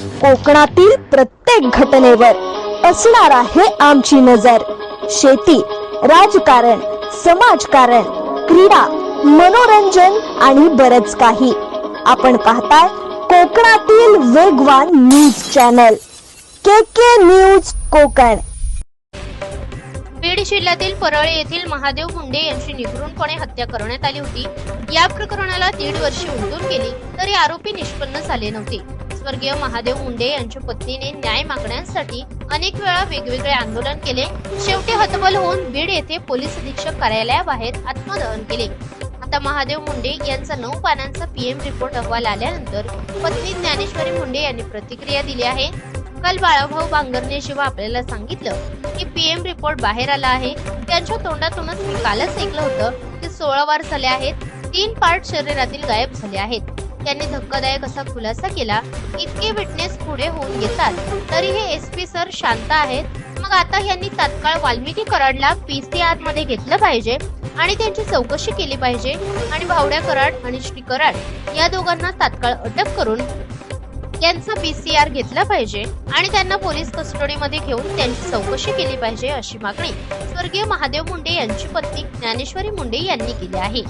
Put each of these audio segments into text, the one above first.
कोकणातील प्रत्येक घटनेवर असणार आहे आमची नजर. शेती राजकारण समाजकारण क्रीडा मनोरंजन आणि बरच काही. आपण पाहताय कोकणातील वेगवान news channel. K K news Kokan. Beed जिल्ह्यातील परळी येथील महादेव मुंडे यांची निगरूनपणे हत्या करण्यात आली होती. या प्रकरणाला दीड वर्षे उलटून गेली तरी आरोपी निष्पन्न झाले नव्हते. स्वर्गीय महादेव मुंडे यांच्या पत्नीने न्याय मागण्यासाठी अनेक वेळा वेगवेगळे आंदोलन केले. शेवटी हतबल होऊन बीड येथे पोलीस अधीक्षक कार्यालयाबाहेर आत्मदहन केले. आता महादेव मुंडे यांचा नऊ पानांचा पीएम रिपोर्ट अहवाल आल्यानंतर पत्नी ज्ञानेश्वरी मुंडे यांनी प्रतिक्रिया दिली आहे. काल बाळाभाऊ बांगरने शिवा आपल्याला सांगितलं की पीएम रिपोर्ट बाहेर आला आहे. त्यांच्या तोंडातूनच मी कालच ऐकलं होतं की सोळा वार झाले आहेत. तीन पार्ट शरीरातील गायब झाले आहेत. त्यांनी धक्कादायक असा खुलासा केला. इतके विटनेस पुढे होऊन येतात. तरी हे एस पी सर शांत आहेत. मग आता यांनी तात्काळ वाल्मिकी कराडला पीसीआरमध्ये घेतलं पाहिजे आणि त्यांची चौकशी केली पाहिजे. आणि भावड्या कराड आणि श्री कराड या दोघांना तात्काळ अटक करून यांचा पीसीआर घेतला पाहिजे आणि त्यांना पोलीस कस्टडीमध्ये घेऊन त्यांची चौकशी केली पाहिजे अशी मागणी स्वर्गीय महादेव मुंडे यांची पत्नी ज्ञानेश्वरी मुंडे यांनी केली आहे.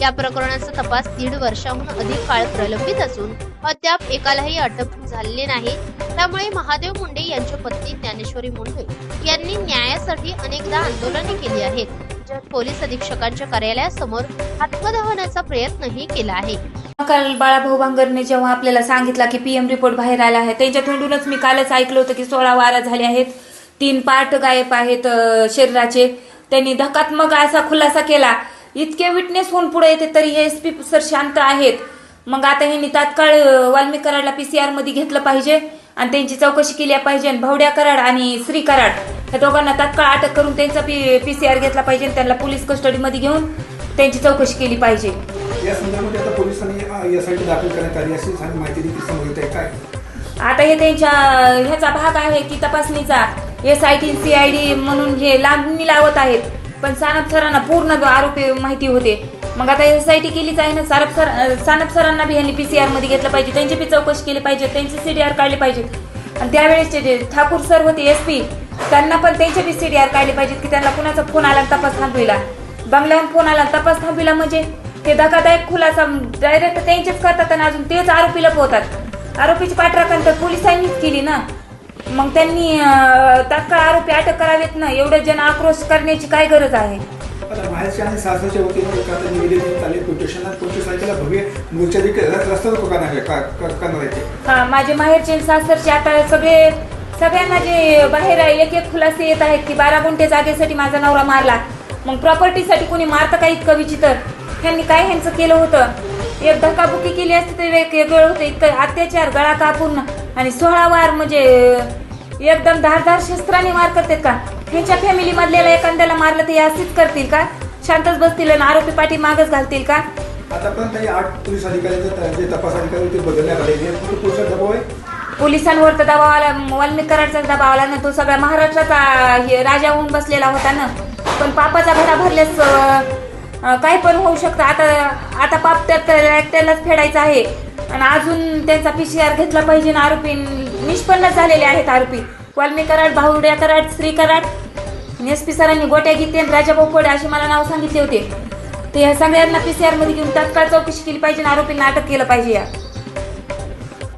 या प्रकरणाचा तपास दीड वर्षाहून अधिक काळ प्रलंबित असून अद्याप एकालाही अटक झालेली नाही. त्यामुळे महादेव मुंडे यांच्या पत्नी ज्ञानेश्वरी मुंडे यांनी न्यायासाठी अनेकदा आंदोलने केली आहेत. पोलीस अधीक्षकांच्या कार्यालयासमोर आत्मदहनाचा प्रयत्नही केला आहे. काल बाळाभाऊ बांगरने जेव्हा आपल्याला सांगितला की पीएम रिपोर्ट बाहेर आला आहे त्यांच्या तोंडूनच मी कालच ऐकलं होतं की सोळा वारा झाले आहेत तीन पार्ट गायब आहेत शरीराचे. त्यांनी धकात्मक असा खुलासा केला इतके विटनेस होऊन पुढे येते तरी हे एस पी सर शांत आहेत. मग आता ह्यांनी तात्काळ वाल्मी कराडला पीसीआरमध्ये घेतलं पाहिजे आणि त्यांची चौकशी केली पाहिजे भावड्या कराड आणि श्री कराड या दोघांना तात्काळ अटक करून त्यांचा पीसीआर घेतला पाहिजे त्यांना पोलीस कस्टडीमध्ये घेऊन त्यांची चौकशी केली पाहिजे. या संदर्भात आता पोलिसांनी यासाठी दाखल करण्यात आली अशी माहिती देखील समोर येत आहे काय? आता हे त्यांच्या ह्याचा भाग आहे की तपासणीचा. S I T C I D म्हणून हे लांबणी लावत आहेत. पण सानप सरांना पूर्ण आरोपी माहिती होते. मग आता एस आय टी केलीच आहे ना सारप सर सानप सरांना बी यांनी पीसीआरमध्ये घेतलं पाहिजे. त्यांची बी चौकशी केली पाहिजे त्यांचे सीडीआर काढले पाहिजेत आणि त्यावेळेसचे जे ठाकूर सर होते एस पी त्यांना पण त्यांचे बी सीडीआर काढले पाहिजेत की त्यांना कुणाचा फोन आला तपास थांबविला. बंगल्याहून फोन आला तपास थांबविला म्हणजे? ते धकादायक खुलासा डायरेक्ट त्यांचेच करतात आणि अजून तेच आरोपी लपवतात आरोपीची पाठराखण तर पोलिसांनीच केली ना. मग त्यांनी तात्काळ आरोपी अटक करावेत ना? एवढं जन आक्रोश करण्याची काय गरज आहे? बाहेरच्या आणि सासरच्या वतीने एक आता निवेदन देण्यात आले. पिटिशनला पंचवीस तारखेला भव्य मोर्चा देखील रस्ता रोको करणार आहे. का- का- करणार आहे ते? हा माझे माहेरचे आणि सासरचे आता सगळे सगळ्यांना जे बाहेर एक एक खुलासे येत आहेत की बारा गुंठे जागेसाठी माझा नवरा मारला. मग प्रॉपर्टीसाठी कोणी मारतं का इतकं विचित्र? त्यांनी काय ह्यांचं केलं होतं? एक धक्काबुक्की केली असती एक वेगळं होतं. इतकं अत्याचार गळा कापून आणि सोळा वार म्हणजे एकदम धारधार शस्त्राने मार करतात का? ह्यांच्या फॅमिली मधल्याला एखाद्याला मारलं तर असेच करतील का? शांतच बसतील आणि आरोपी पाठी मागच घालतील का? आतापर्यंत काही आठ पोलीस अधिकाऱ्यांचे जे तपास अधिकारी ते बदलण्यात आले. फक्त पोलिसात दबाव आहे? पोलिसांवर तर दबाव आला वाल्मिक कराडचा दबाव आला ना तो सगळ्या महाराष्ट्राचा राजा होऊन बसलेला होता ना. पण पापाचा घडा भरल्यास काय पण होऊ शकतं. आता आता पाप त्यात त्यालाच फेडायचा आहे. आणि अजून त्यांचा पीसीआर घेतला पाहिजे ना आरोपी. निष्पन्न झालेले आहेत आरोपी. वाल्मी कराड भाऊड्या कराड श्री कराड एस पी सरांनी गोट्या गीते राजा बोपोडे असे मला नाव सांगितले होते. ते ह्या सगळ्यांना पीसीआरमध्ये घेऊन तात्काळ चौकशी केली पाहिजे आणि आरोपींना अटक केलं पाहिजे या.